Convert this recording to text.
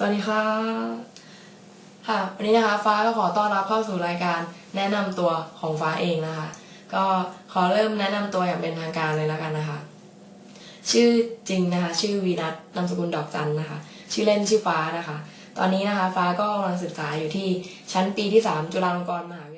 สวัสดีค่ะ ค่ะวันนี้นะคะฟ้าก็ขอต้อนรับเข้าสู่รายการแนะนำตัวของฟ้าเองนะคะ ก็ขอเริ่มแนะนำตัวอย่างเป็นทางการเลยแล้วกันนะคะ ชื่อจริงนะคะ ชื่อวีนัทนามสกุลดอกจันนะคะ ชื่อเล่นชื่อฟ้านะคะ ตอนนี้นะคะ ฟ้าก็กำลังศึกษาอยู่ที่ชั้นปีที่ 3 จุฬาลงกรณ์มหาวิทยาลัย